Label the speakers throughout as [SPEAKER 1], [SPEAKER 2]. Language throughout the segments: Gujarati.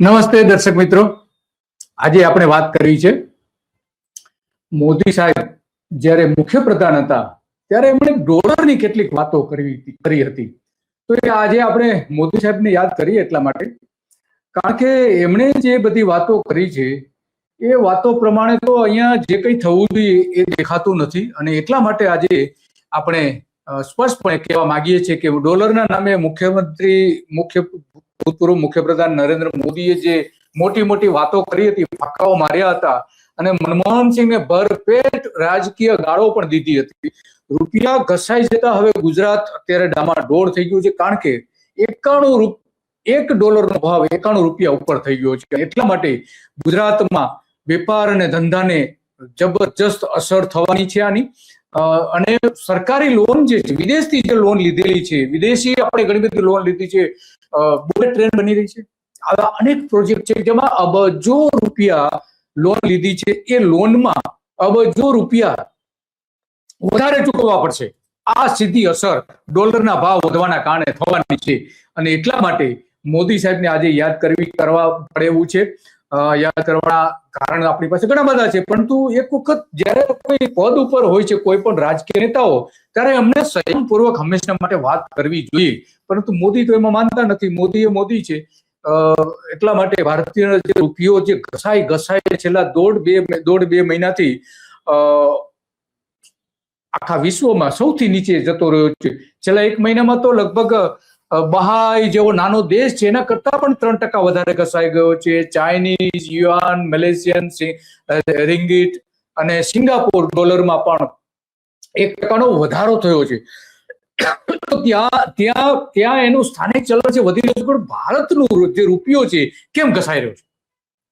[SPEAKER 1] નમસ્તે દર્શક મિત્રો. આજે આપણે વાત કરી છે મોદી સાહેબ જ્યારે મુખ્યપ્રધાન હતા, ત્યારે એમણે ડોલરની કેટલીક વાતો કરવી કરી હતી. તો એ આજે આપણે મોદી સાહેબને યાદ કરીએ એટલા માટે. કારણ કે એમણે જે બધી વાતો કરી છે, એ વાતો પ્રમાણે તો અહીંયા જે કંઈ થવું જોઈએ એ દેખાતું નથી. અને એટલા માટે આજે આપણે સ્પષ્ટપણે કહેવા માંગીએ છીએ કે ડોલરના નામે મુખ્યમંત્રી, મુખ્ય ભૂતપૂર્વ મુખ્યપ્રધાન નરેન્દ્ર મોદીએ જે મોટી મોટી વાતો કરી હતી, ફાકાઓ માર્યા હતા અને મનમોહનસિંહને ભરપેટ રાજકીય ગાળો પણ દીધી હતી. રૂપિયા ઘસાઈ જતા હવે ગુજરાત અત્યારે ડામાડોળ થઈ ગયું છે. કારણ કે એકાણું એક ડોલરનો ભાવ એકાણું રૂપિયા ઉપર થઈ ગયો છે. એટલા માટે ગુજરાતમાં વેપાર અને ધંધાને જબરજસ્ત અસર થવાની છે આની. અને સરકારી લોન જે છે, વિદેશથી જે લોન લીધેલી છે, વિદેશી આપણે ઘણી બધી લોન લીધી છે બુલેટ ટ્રેન બની રહી છે. આવા અનેક પ્રોજેક્ટ છે જેમાં અબજો રૂપિયા લોન લીધી છે. એ લોનમાં અબજો રૂપિયા વધારે ચૂકવવા પડશે. આ સીધી અસર ડોલરના ભાવ વધવાના કારણે થવાની છે. અને એટલા માટે મોદી સાહેબને આજે યાદ કરવી, કરવા પડે એવું છે. યાદ કરવાના કારણ આપણી પાસે ઘણા બધા છે. પરંતુ એક વખત જ્યારે કોઈ પદ ઉપર હોય છે, કોઈ પણ રાજકીય નેતાઓ, ત્યારે એમને સંયમપૂર્વક હંમેશા માટે વાત કરવી જોઈએ. પરંતુ મોદી તો એમાં માનતા નથી. મોદી એ મોદી છે. એટલા માટે ભારતીય જે રૂપિયો જે ઘસાઈ ઘસાઈ છેલ્લા દોઢ બે દોઢ બે મહિનાથી આખા વિશ્વમાં સૌથી નીચે જતો રહ્યો છે. છેલ્લા એક મહિનામાં તો લગભગ બહાઈ જેવો નાનો દેશ છે, એના કરતા પણ ત્રણ ટકા વધારે ઘસાઈ ગયો છે. ચાઇનીઝ, યુઆન, મલેશિયન રિંગીટ અને સિંગાપોર ડોલરમાં પણ એક ટકાનો વધારો થયો છે. ત્યાં ત્યાં ત્યાં એનું સ્થાનિક ચલણ છે, વધી રહ્યું છે, પણ ભારતનું જે રૂપિયો છે, કેમ ઘસાઈ રહ્યો છે?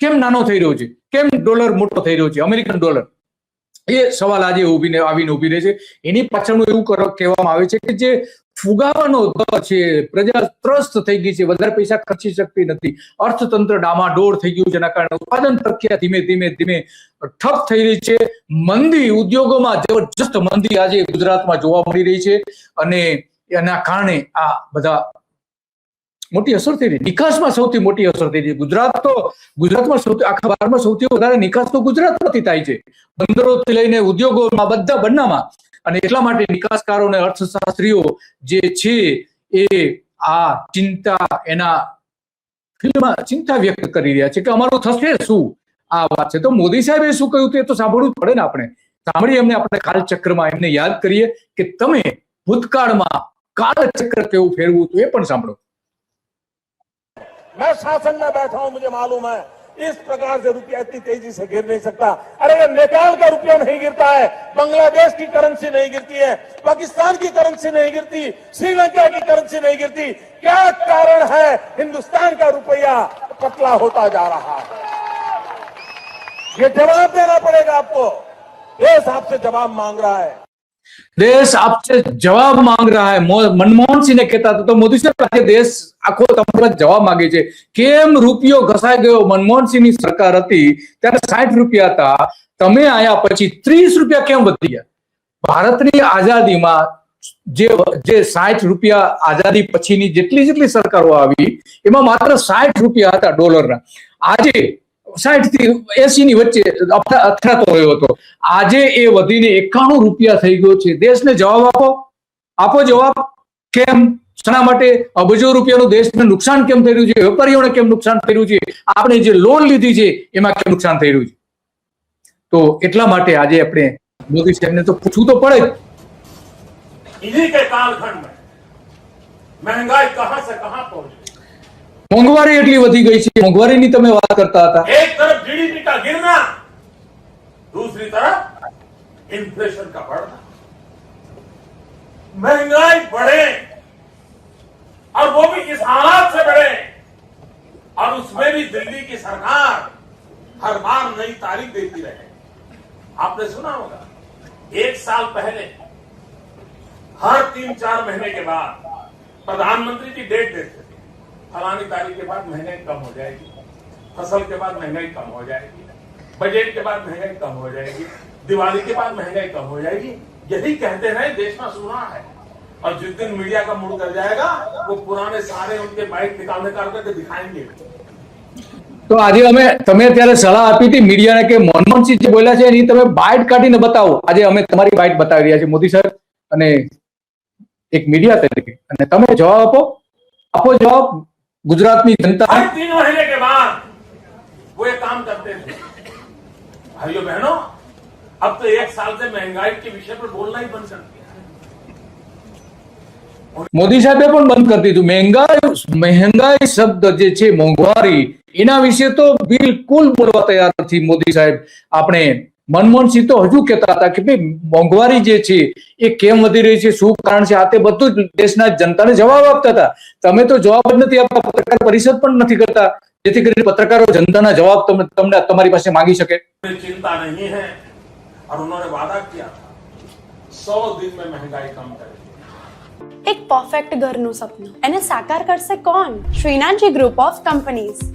[SPEAKER 1] કેમ નાનો થઈ રહ્યો છે? કેમ ડોલર મોટો થઈ રહ્યો છે? American dollar. એ સવાલ આજે ઉભીને આવીને ઊભી રહે છે. એની પાછળનું એવું કહેવામાં આવે છે કે જે ફુગાવાનો દર છે. પ્રજા ત્રસ્ત થઈ ગઈ છે. વધારે પૈસા ખર્ચી શકતી નથી. અર્થતંત્ર ડામાડોળ થઈ ગયું છે. એના કારણે ઉત્પાદન પ્રક્રિયા ધીમે ધીમે ધીમે ઠપ થઈ રહી છે. મંદી ઉદ્યોગોમાં જબરજસ્ત મંદી આજે ગુજરાતમાં જોવા મળી રહી છે. અને એના કારણે આ બધા મોટી અસર થઈ રહી નિકાસમાં સૌથી મોટી અસર થઈ રહી ગુજરાત તો, ગુજરાતમાં સૌથી, આખા ભારતમાં સૌથી વધારે નિકાસ તો ગુજરાતમાંથી થાય છે. બંદરોથી લઈને ઉદ્યોગોમાં બધા બંનેમાં અને એટલા માટે નિકાસકારો અને અર્થશાસ્ત્રીઓ જે છે એ આ ચિંતા, એના ફિલ્મમાં ચિંતા વ્યક્ત કરી રહ્યા છે કે અમારું થશે શું? આ વાત છે. તો મોદી સાહેબે શું કહ્યું તે તો સાંભળવું પડે ને આપણે. સાંભળીએ એમને આપણે કાળચક્રમાં એમને યાદ કરીએ કે તમે ભૂતકાળમાં કાળચક્ર કેવું ફેરવું હતું એ પણ સાંભળો.
[SPEAKER 2] મેં શાસન મેં બેઠા હું મુજે માલુમ હૈ. इस प्रकार से रुपया इतनी तेज़ी से गिर नहीं सकता। अरे, ये नेपाल का रुपया नहीं गिरता है, बांग्लादेश की करेंसी नहीं गिरती है, पाकिस्तान की करेंसी नहीं गिरती, श्रीलंका की करेंसी नहीं गिरती। क्या कारण है? हिंदुस्तान का रुपया पतला होता जा रहा है। ये जवाब देना पड़ेगा आपको। देश आपसे जवाब मांग रहा है।
[SPEAKER 1] देश आपसे जवाब मांग रहा है મનમોહન સિંહને કહેતા તો મોદી સાહેબ આજે દેશ આખો તમારા જવાબ માંગે છે. કેમ રૂપિયો ઘસાઈ ગયો? મનમોહન સિંહની સરકાર હતી, ત્યારે સાઠ રૂપિયા હતા. તમે આયા પછી ત્રીસ રૂપિયા કેમ વધી ગયા? ભારતની આઝાદીમાં જે જે સાઠ રૂપિયા આઝાદી પછીની જેટલી જેટલી સરકારો આવી, એમાં માત્ર સાઠ રૂપિયા હતા ડોલરના. આજે સાઠ થી એસી ની વચ્ચે અથડા- અથડાતો રહ્યો હતો આજે એ વધીને એકાણું રૂપિયા થઈ ગયો છે દેશને જવાબ આપો આપો જવાબ કેમ શના માટે અબજો રૂપિયાનું દેશને નુકસાન કેમ થઈ રહ્યું છે વેપારીઓને કેમ નુકસાન થઈ રહ્યું છે આપણે જે લોન લીધી છે એમાં કેમ નુકસાન થઈ રહ્યું છે તો એટલા માટે આજે આપણે મોદી સાહેબને તો પૂછવું તો પડે જ
[SPEAKER 3] इन्हीं के कालखंड में महंगाई कहां से कहां पहुंच गई
[SPEAKER 1] મોંઘવારી એટલી વધી ગઈ છે મોંઘવારીની તમે વાત કરતા હતા
[SPEAKER 3] एक तरफ जीडीपी का गिरना दूसरी तरफ इन्फ्लेशन का बढ़ना महंगाई बढ़े और वो भी इस हालात से बढ़े और उसमें भी दिल्ली की सरकार हर बार नई तारीख देती रहे आपने सुना होगा एक साल पहले हर तीन चार महीने के बाद प्रधानमंत्री की डेट देते थे फलानी तारीख के बाद महंगाई कम हो जाएगी फसल के बाद महंगाई कम हो जाएगी बजट के बाद महंगाई कम हो जाएगी दिवाली के बाद महंगाई कम हो जाएगी यही कहते रहे देश में सुना है और जिस दिन मीडिया का मूड कर जाएगा वो पुराने सारे उनके बाइक निकालने का करके दिखाएंगे
[SPEAKER 1] તો આજે અમે તમે ત્યારે સલાહ આપી હતી મીડિયાને કે મનમોહનસિંહ જે બોલ્યા છે એની તમે બાઇટ કાઢીને બતાવો આજે અમે તમારી બાઇટ બતાવી રહ્યા છીએ મોદી સાહેબ અને એક મીડિયા તરીકે અને તમે જવાબ આપો આપો જવાબ ગુજરાતની જનતા
[SPEAKER 3] हर तीन महीने के बाद वो एक काम करते थे भाइयों बहनों अब तो एक साल से महंगाई के विषय पर बोलना ही बंद कर दिया
[SPEAKER 1] મોદી સાહેબે પણ બંધ કરી દીધું મહેંગાઈ મહેંગાઈ શબ્દ જે છે મોંઘવારી એના વિશે તો બિલકુલ બોલવા તૈયાર નથી મોદી સાહેબ આપણે મનમોહનસિંહ તો હજુ કહેતા હતા કે ભાઈ મોંઘવારી જે છે એ કેમ વધી રહી છે શું કારણ છે આ તે બધું જ દેશના જનતાને જવાબ આપતા હતા તમે તો જવાબ જ નથી આપતા પત્રકાર પરિષદ પણ નથી કરતા જેથી કરીને પત્રકારો જનતાના જવાબ તમને તમને તમારી પાસે માંગી શકે
[SPEAKER 3] उन्हें चिंता नहीं है और उन्होंने वादा किया था सौ दिन में महंगाई कम करेगी
[SPEAKER 4] એક પરફેક્ટ ઘરનું સપનું એને સાકાર કરશે કોણ શ્રીનાથજી ગ્રુપ ઓફ કંપનીઝ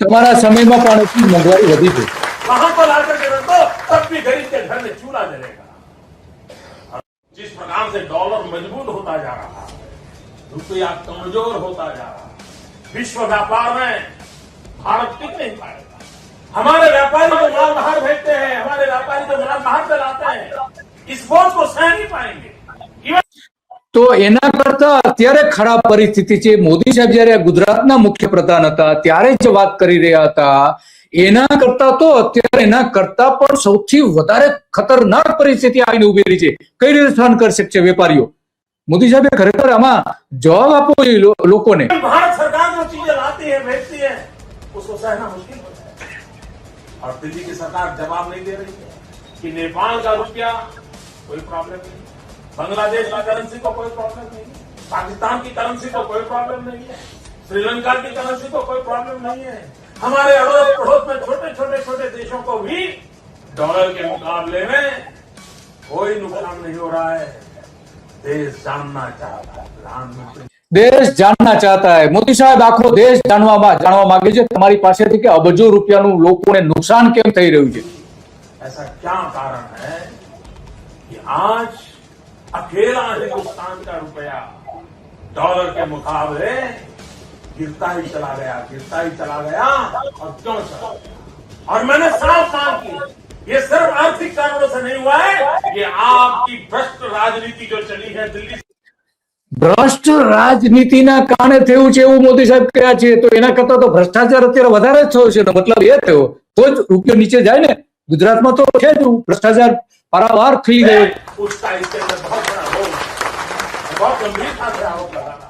[SPEAKER 1] તમારા સમયમાં પણ એટલી મોંઘવારી વધી છે
[SPEAKER 3] वहां पर आकर के रखो तब भी गरीब के घर में चूल्हा जलेगा और जिस प्रकार से डॉलर मजबूत होता जा रहा है रुपया कमजोर होता जा रहा है विश्व व्यापार में भारत टिक नहीं पाएगा हमारे व्यापारी जो माल बाहर भेजते हैं हमारे व्यापारी जो माल बाहर से लाते हैं इस बोझ को सह नहीं पाएंगे इवन
[SPEAKER 1] તો એના કરતા અત્યારે ખરાબ પરિસ્થિતિ છે મોદી સાહેબ જયારે ગુજરાતના મુખ્ય પ્રધાન હતા ત્યારે જ વાત કરી રહ્યા હતા એના કરતા તો અત્યારે એના કરતા પણ સૌથી વધારે ખતરનાક પરિસ્થિતિ આવીને ઉભી રહી છે કઈ રીતે સહન કરી શકશે વેપારીઓ મોદી સાહેબે ખરેખર આમાં જવાબ આપવો જોઈએ લો- લોકોને
[SPEAKER 3] भारत सरकार जो चीजें लाती है भेजती है उसको सहना मुश्किल होता है और दिल्ली की सरकार जवाब नहीं दे रही है कि नेपाल का रुपया कोई प्रॉब्लम नहीं बांग्लादेश की करेंसी को कोई प्रॉब्लम नहीं है पाकिस्तान की करेंसी को कोई प्रॉब्लम नहीं है श्रीलंका की करेंसी को कोई प्रॉब्लम नहीं है हमारे अड़ोस पड़ोस में छोटे छोटे छोटे देशों को भी डॉलर के मुकाबले में कोई नुकसान नहीं हो रहा है देश जानना चाहता है प्रधानमंत्री
[SPEAKER 1] દેશ જાણના ચાહતા હૈ મોદી સાહેબ આખો દેશ જાણવા જાણવા માંગે છે તમારી પાસેથી કે અબજો રૂપિયાનું લોકોને નુકસાન કેમ થઈ રહ્યું છે
[SPEAKER 3] ऐसा क्या कारण है कि आज अकेला हिंदुस्तान का रुपया डॉलर के मुकाबले गिरता ही चला गया गिरता ही चला गया और क्यों चला गया और मैंने साफ मांग की ये सिर्फ आर्थिक कारणों से नहीं हुआ है ये आपकी भ्रष्ट राजनीति जो चली है दिल्ली
[SPEAKER 1] ભ્રષ્ટ રાજનીતિના કારણે થયું છે એવું મોદી સાહેબ કહ્યા છે તો એના કરતા તો ભ્રષ્ટાચાર અત્યારે વધારે જ થયો છે એનો મતલબ એ થયો તો જ રૂપિયો નીચે જાય ને ગુજરાતમાં તો છે જ ભ્રષ્ટાચાર પારાવાર ખીલી ગયો
[SPEAKER 3] उसका इसके अंदर बहुत बड़ा रोल है। बहुत गंभीरता से आरोप लगा रहा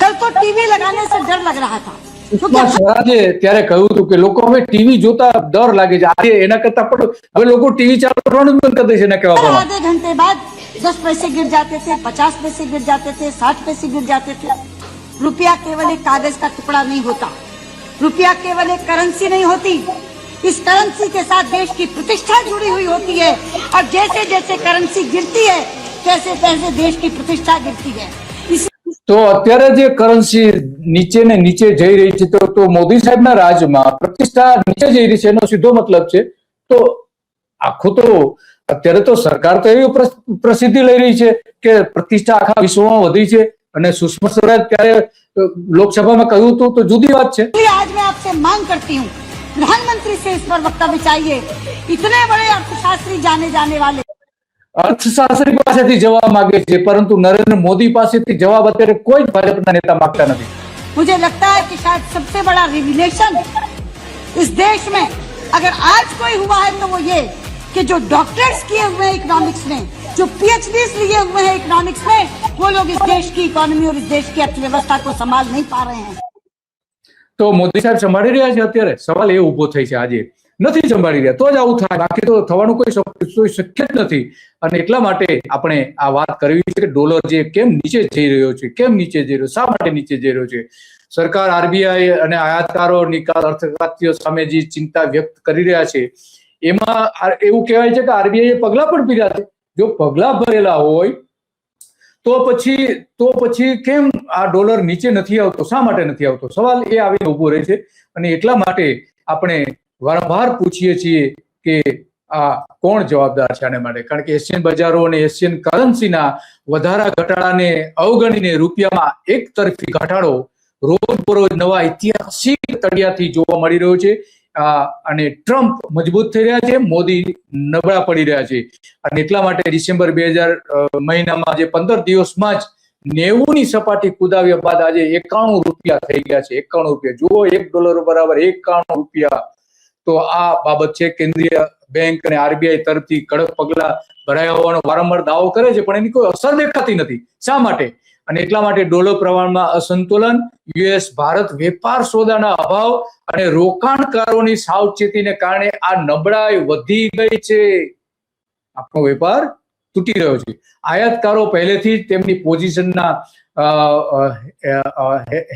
[SPEAKER 5] कल तो टीवी लगाने से डर लग रहा था
[SPEAKER 1] સુષ્મા સ્વરાજે ત્યારે કહ્યું હતું કે લોકો હવે ટીવી જોતા ડર લાગે છે આજે એના કરતા પણ હવે લોકો ટીવી ચાલુ કરવાનું જ બંધ કરી દે છે એના કહેવા
[SPEAKER 5] और
[SPEAKER 1] પ્રમાણે
[SPEAKER 5] आधे घंटे बाद दस पैसे गिर जाते थे पचास पैसे गिर जाते थे साठ पैसे गिर जाते थे रुपया केवल एक कागज का टुकड़ा नहीं होता रुपया केवल एक करेंसी नहीं होती इस करेंसी के साथ देश की प्रतिष्ठा जुड़ी हुई होती है और जैसे जैसे करेंसी गिरती है तैसे तैसे देश की प्रतिष्ठा गिरती है इसी
[SPEAKER 1] તો અત્યારે જે કરન્સી નીચે ને નીચે જઈ રહી છે તો તો મોદી સાહેબના રાજમાં પ્રતિષ્ઠા નીચે જઈ રહી છે એનો સીધો મતલબ છે તો આખું તો અત્યારે તો સરકાર તો એવી પ્રસ- પ્રસિદ્ધિ લઈ રહી છે કે પ્રતિષ્ઠા આખા વિશ્વમાં વધી છે અને સુષ્મા સ્વરાજ ત્યારે અ, લોકસભામાં કહ્યું હતું તો જુદી વાત છે
[SPEAKER 5] इसलिए आज मैं आपसे मांग करती हूँ प्रधानमंत्री से इस पर वक्तव्य चाहिए इतने बड़े अर्थशास्त्री जाने जाने वाले
[SPEAKER 1] અર્થશાસ્ત્રી પાસેથી જવાબ માંગે છે પરંતુ નરેન્દ્ર મોદી પાસેથી જવાબ અત્યારે કોઈ જ ભાજપના નેતા માંગતા નથી
[SPEAKER 5] मुझे लगता है कि शायद सबसे बड़ा रिविलेशन इस देश में अगर आज कोई हुआ है तो वो ये कि जो डॉक्टर्स किए हुए हैं इकोनॉमिक्स में जो पीएचडी लिए हुए हैं इकोनॉमिक्स में वो लोग इस देश की इकोनॉमी और इस देश की अर्थव्यवस्था को संभाल नहीं पा रहे हैं
[SPEAKER 1] તો મોદી સાહેબ સંભાળી રહ્યા છે અત્યારે? સવાલ એ ઊભો થઈ છે આજે. નથી સંભાળી રહ્યા, તો જ આવું થાય. બાકી તો થવાનું કોઈ શક્ય જ નથી. અને એટલા માટે આપણે આ વાત કરવી છે કે ડોલર જે કેમ નીચે જઈ રહ્યો છે, કેમ નીચે જઈ રહ્યો, શા માટે નીચે જઈ રહ્યો છે? સરકાર આરબીઆઈ અને આયાતકારો નિકાલ અર્થશાસ્ત્રીઓ સામે જે ચિંતા વ્યક્ત કરી રહ્યા છે, એમાં એવું કહેવાય છે કે આરબીઆઈ પગલાં પણ પીર્યા છે. જો પગલાં ભરેલા હોય તો પછી તો પછી કેમ આ ડોલર નીચે નથી આવતો? શા માટે નથી આવતો? સવાલ એ આવીને ઊભો રહે છે અને એટલા માટે આપણે વારંવાર પૂછીએ છીએ કે આ કોણ જવાબદાર છે આને માટે? કારણ કે એશિયન બજારો અને એશિયન કરન્સીના વધારા ઘટાડાને અવગણીને રૂપિયામાં એક તરફી ઘટાડો રોજ બરોજ નવા ઐતિહાસિક તળિયાથી જોવા મળી રહ્યો છે. અને ટ્રમ્પ મજબૂત થઈ રહ્યા છે, મોદી નબળા પડી રહ્યા છે. અને એટલા માટે ડિસેમ્બર બે હજાર મહિનામાં જે પંદર દિવસમાં જ નેવું ની સપાટી કુદાવ્યા બાદ આજે એકાણું રૂપિયા થઈ ગયા છે. એકાણું રૂપિયા. જુઓ, એક ડોલર બરાબર એકાણું રૂપિયા. તો આ બાબત છે, કેન્દ્રીય બેંક અને આરબીઆઈ તરફથી કડક પગલા ભરાયા હોવાનો વારંવાર દાવો કરે છે, પણ એની કોઈ અસર દેખાતી નથી. શા માટે? અને એટલા માટે ડોલર પ્રમાણમાં અસંતુલન, યુએસ, ભારત વેપાર સોદાના અભાવ અને રોકાણકારોની સાવચેતીને કારણે આ નબળાઈ વધી ગઈ છે. આપણો વેપાર તૂટી રહ્યો છે. આયાતકારો પહેલેથી જ તેમની પોઝિશનના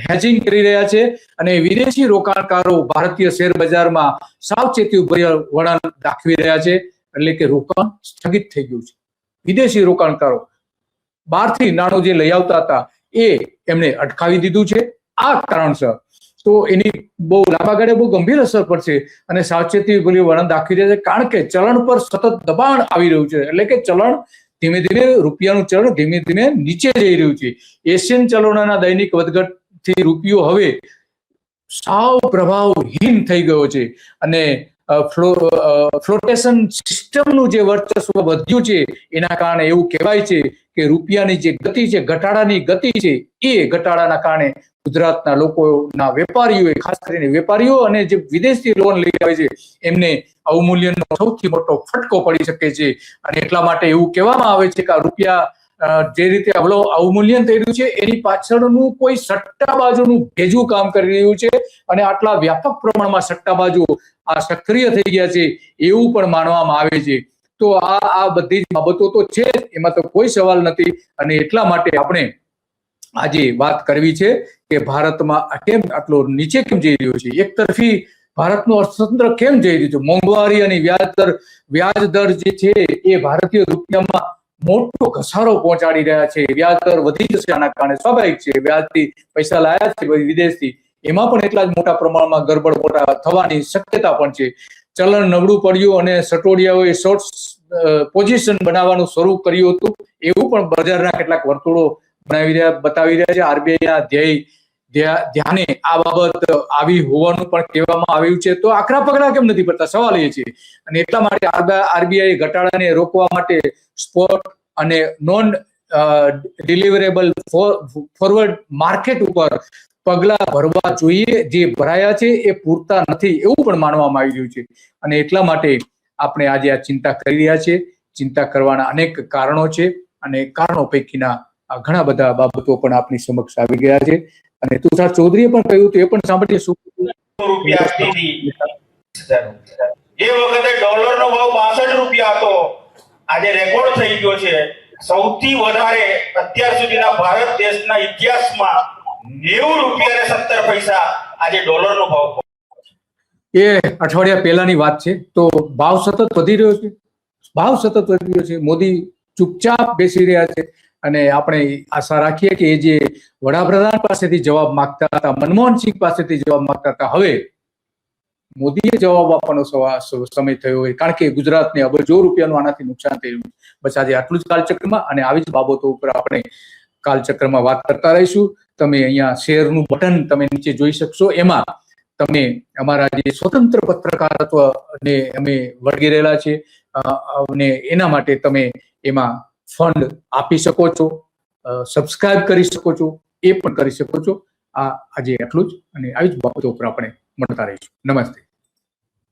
[SPEAKER 1] હેજિંગ કરી રહ્યા છે અને વિદેશી રોકાણકારો ભારતીય શેર બજારમાં સાવચેતી વલણ દાખવી રહ્યા છે. એટલે કે રોકાણ સ્થગિત થઈ ગયું છે. વિદેશી રોકાણકારો બહારથી નાણું જે લઈ આવતા હતા એ એમણે અટકાવી દીધું છે. આ કારણસર તો એની બહુ લાંબા ગાળે બહુ ગંભીર અસર પડશે અને સાવચેતી ભૂલી વલણ દાખવી રહ્યા છે. કારણ કે ચલણ પર સતત દબાણ આવી રહ્યું છે. એટલે કે ચલણ ધીમે ધીમે રૂપિયાનું ચલણ ધીમે ધીમે નીચે જઈ રહ્યું છે. એશિયન ચલણોના દૈનિક વધઘટથી રૂપિયો હવે સાવ પ્રભાવહીન થઈ ગયો છે. અને ફ્લોટેશન સિસ્ટમનું જે વર્ચસ્વ વધ્યું છે, એના કારણે એવું કહેવાય છે કે રૂપિયાની જે ગતિ છે, ઘટાડાની ગતિ છે, એ ઘટાડાના કારણે ગુજરાતના લોકોના વેપારીઓએ ખાસ કરીને વેપારીઓ અને જે વિદેશથી લોન લઈ આવે છે, એમને અવમૂલ્યનનો સૌથી મોટો ફટકો પડી શકે છે. અને એટલા માટે એવું કહેવામાં આવે છે કે આ રૂપિયા જે રીતે અવલો અવમૂલ્યન થઈ રહ્યું છે, એની પાછળનું કોઈ સટ્ટાબાજુનું ભેજું કામ કરી રહ્યું છે અને આટલા વ્યાપક પ્રમાણમાં સટ્ટાબાજુ આ સક્રિય થઈ ગયા છે એવું પણ માનવામાં આવે છે. તો આ આ બધી જ બાબતો તો છે એમાં તો કોઈ સવાલ નથી અને એટલા માટે આપણે આજે વાત કરવી છે કે ભારતમાં કેમ આટલો નીચે કેમ જઈ રહ્યો છે? એક તરફી ભારતનું અર્થતંત્ર કેમ જઈ રહ્યું છે? મોંઘવારી અને વ્યાજ દર વ્યાજ દર જે છે એ ભારતીય રૂપિયામાં મોટો ઘસારો પહોંચાડી રહ્યા છે. વ્યાજ વધી જશે આના કારણે. સ્વાભાવિક છે, વ્યાજથી પૈસા લાયા છે વિદેશથી. એમાં પણ એટલા જ મોટા પ્રમાણમાં ગરબડ મોટા થવાની શક્યતા પણ છે. ચલણ નબળું પડ્યું અને સટોડિયાઓએ શોર્ટ પોઝિશન બનાવવાનું શરૂ કર્યું હતું. એવું પણ બજારના કેટલાક વર્તુળો બનાવી રહ્યા, બતાવી રહ્યા છે. આરબીઆઈના ધ્યેય ધ્યા- ધ્યાને આ બાબત આવી હોવાનું પણ કહેવામાં આવ્યું છે. તો આકરા પગલા કેમ નથી પડતા? સવાલ એ છે. અને એટલા માટે આરબીઆઈ ઘટાડાને રોકવા માટે સ્પોટ અને નોન ડિલિવરેબલ ફોરવર્ડ માર્કેટ ઉપર પગલા ભરવા જોઈએ. જે ભરાયા છે એ પૂરતા નથી એવું પણ માનવામાં આવી રહ્યું છે. અને એટલા માટે આપણે આજે આ ચિંતા કરી રહ્યા છે ચિંતા કરવાના અનેક કારણો છે અને કારણો પૈકીના ઘણા બધા બાબતો પણ આપની સમક્ષ આવી ગયા છે. અને તુષાર ચૌધરીએ પણ કહ્યું હતું એ પણ સાંભળીએ શું
[SPEAKER 6] રૂપિયા એ વખતે ડોલર નો ભાવ બાસઠ રૂપિયા હતો આજે રેકોર્ડ થઈ ગયો છે. સૌથી વધારે અત્યાર સુધીના ભારત દેશના ઇતિહાસમાં નેવું રૂપિયા ને સત્તર પૈસા આજે ડોલર નો ભાવ
[SPEAKER 1] એ અઠવાડિયા પહેલાની વાત છે તો ભાવ સતત વધી રહ્યો છે. ભાવ સતત વધી રહ્યો છે. મોદી ચૂપચાપ બેસી રહ્યા છે. અને આપણે આશા રાખીએ કે એ જે વડાપ્રધાન પાસેથી જવાબ માંગતા હતા મનમોહનસિંહ પાસેથી જવાબ માંગતા હતા હવે મોદીએ જવાબ આપવાનો સમય થયો હોય. કારણ કે ગુજરાતને અબજો રૂપિયાનું આનાથી નુકસાન થયું બસ આજે આટલું જ કાલચક્રમાં અને આવી જ બાબતો ઉપર આપણે કાલચક્રમાં વાત કરતા રહીશું. તમે અહીંયા શેરનું બટન તમે નીચે જોઈ શકશો. એમાં તમે અમારા જે સ્વતંત્ર પત્રકારત્વને અમે વળગી રહેલા છે અ, અને એના માટે તમે એમાં ફંડ આપી શકો છો સબસ્ક્રાઇબ કરી શકો છો, એ પણ કરી શકો છો. આ આજે એટલું જ અને આવી જ બાબતો ઉપર આપણે મળતા રહીશું. નમસ્તે.